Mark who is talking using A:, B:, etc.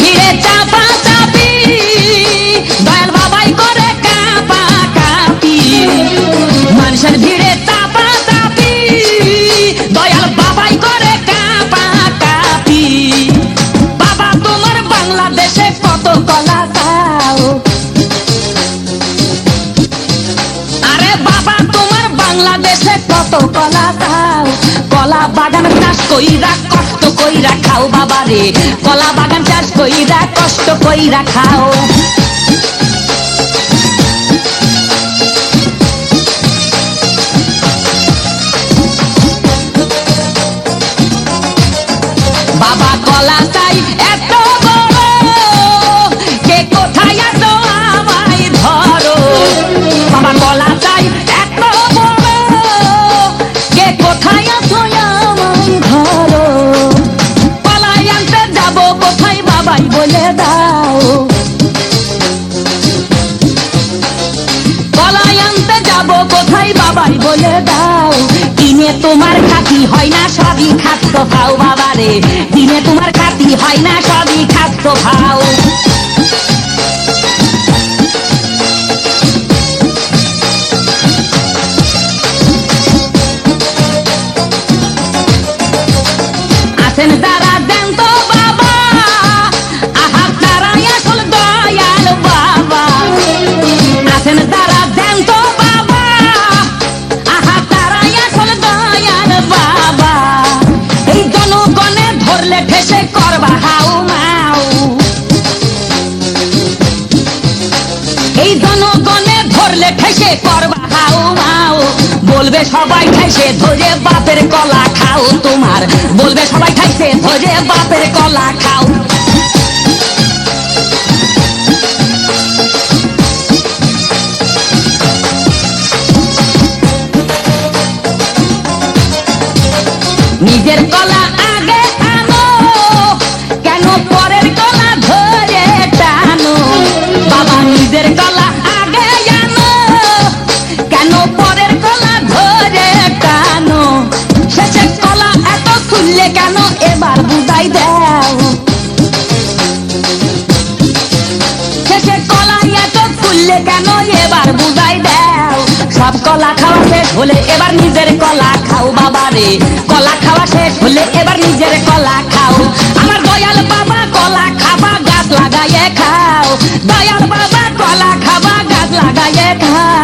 A: ভিড়ে চাপা দয়াল বাবাই করে কাপা কাপি। দয়াল বাবাই করে কাপা বাবা, তোমার বাংলাদেশে কত কলা আরে বাবা, তোমার বাংলাদেশে কত কলা কলা বাগান চাষ কইরা, কষ্ট কইরা খাও বাবা রে কলা বাগান চাষ কইরা কষ্ট কইরা খাও। বাবা কলা চাই এত বলে দাও। আনতে যাব কোথায় বাবাই বলে দাও। দিনে তোমার খাতি হয় না সবই খাদ্য খাও বাবা রে দিনে তোমার খাতি হয় না সবই খাদ্য খাও আছেন যারা এই জনগণে ধরলে ঠেসে করবা হাউ, বলবে সবাই ঠেসে, ধরে বাপের কলা খাও তোমার। বলবে সবাই ঠেসে, ধরে বাপের কলা খাও। নিজের কলা খুললে কেন এবার বুঝাই দাও? শেষে কলা এত খুললে কেন এবার বুঝাই দাও? সব কলা খাওয়া শেষ হলে এবার নিজের কলা খাও বাবা রে কলা খাওয়া শেষ হলে এবার নিজের কলা খাও। আমার দয়াল বাবা কলা খাবা, গাছ লাগাইয়ে খাও। দয়াল বাবা কলা খাবা, গাছ লাগাইয়ে খাও।